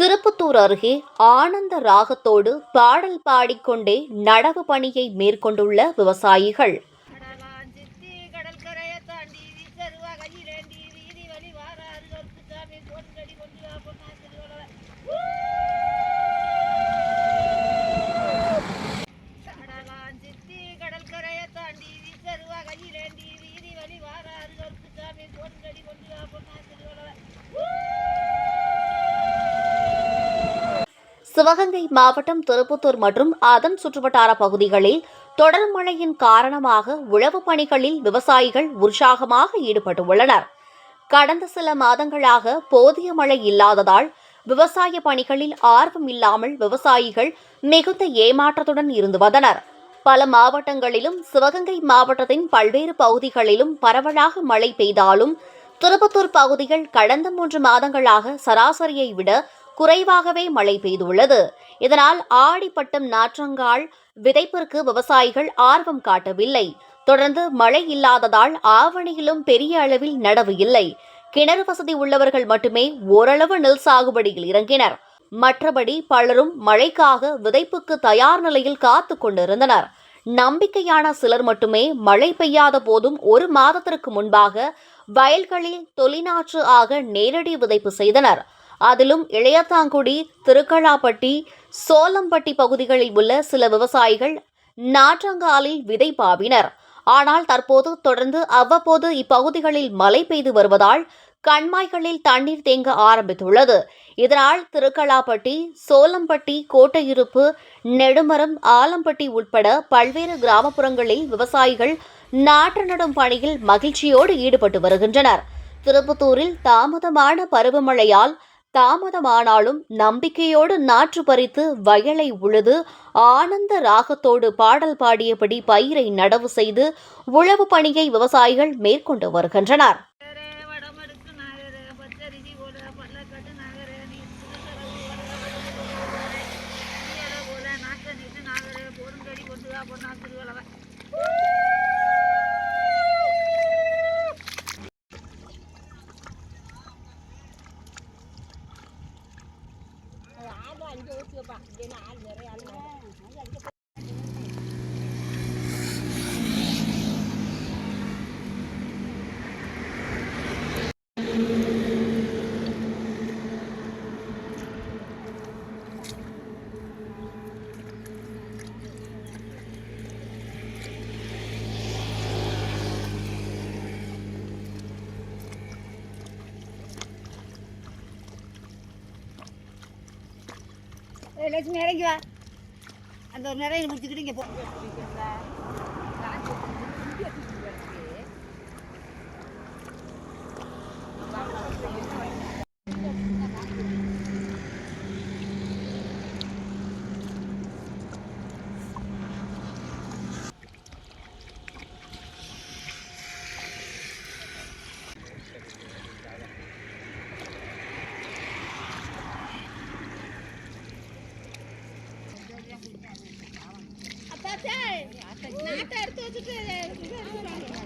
திருப்பத்தூர் அருகே ஆனந்த ராகத்தோடு பாடல் பாடிக்கொண்டே நடவு பணியை மேற்கொண்டுள்ள விவசாயிகள். வீதி வழி கொண்டு வா சிவகங்கை மாவட்டம் திருப்புத்தூர் மற்றும் அதன் சுற்றுவட்டார பகுதிகளில் தொடர் மழையின் காரணமாக உழவு பணிகளில் விவசாயிகள் உற்சாகமாக ஈடுபட்டுள்ளனர். கடந்த சில மாதங்களாக போதிய மழை இல்லாததால் விவசாய பணிகளில் ஆர்வம் இல்லாமல் விவசாயிகள் மிகுந்த ஏமாற்றத்துடன் இருந்து வந்தனர். பல மாவட்டங்களிலும் சிவகங்கை மாவட்டத்தின் பல்வேறு பகுதிகளிலும் பரவலாக மழை பெய்தாலும் திருப்பத்தூர் பகுதிகள் கடந்த மூன்று மாதங்களாக சராசரியை விட குறைவாகவே மழை பெய்துள்ளது. இதனால் ஆடிப்பட்டம் நாற்றங்கால் விதைப்பிற்கு விவசாயிகள் ஆர்வம் காட்டவில்லை. தொடர்ந்து மழை இல்லாததால் ஆவணியிலும் பெரிய அளவில் நடவு இல்லை. கிணறு வசதி உள்ளவர்கள் மட்டுமே ஓரளவு நெல் சாகுபடியில் இறங்கினர். மற்றபடி பலரும் மழைக்காக விதைப்புக்கு தயார் நிலையில் காத்து கொண்டிருந்தனர். நம்பிக்கையான சிலர் மட்டுமே மழை பெய்யாத போதும் ஒரு மாதத்திற்கு முன்பாக வயல்களில் தொலிநாற்று ஆக நேரடி விதைப்பு செய்தனர். அதிலும் இளையத்தாங்குடி திருக்கழாப்பட்டி சோலம்பட்டி பகுதிகளில் உள்ள சில விவசாயிகள் நாற்றங்காலில் விதை பாவினர். ஆனால் தற்போது தொடர்ந்து அவ்வப்போது இப்பகுதிகளில் மழை பெய்து வருவதால் கண்மாய்களில் தண்ணீர் தேங்க ஆரம்பித்துள்ளது. இதனால் திருக்கலாப்பட்டி சோலம்பட்டி கோட்டையிருப்பு நெடுமரம் ஆலம்பட்டி உட்பட பல்வேறு கிராமப்புறங்களில் விவசாயிகள் நாற்று நடும் பணியில் மகிழ்ச்சியோடு ஈடுபட்டு வருகின்றனர். திருப்பத்தூரில் தாமதமான பருவமழையால் தாமதமானாலும் நம்பிக்கையோடு நாற்று பறித்து வயலை உழுது ஆனந்த ராகத்தோடு பாடல் பாடியபடி பயிரை நடவு செய்து உழவு பணியை விவசாயிகள் மேற்கொண்டு வருகின்றனர். ஏய், லட்சுமி இறங்கி வா. அந்த ஒரு நிறைய முடிச்சுக்கிட்டு இங்கே போ. കാറ്റ് എടുത്ത് വെച്ചിട്ട്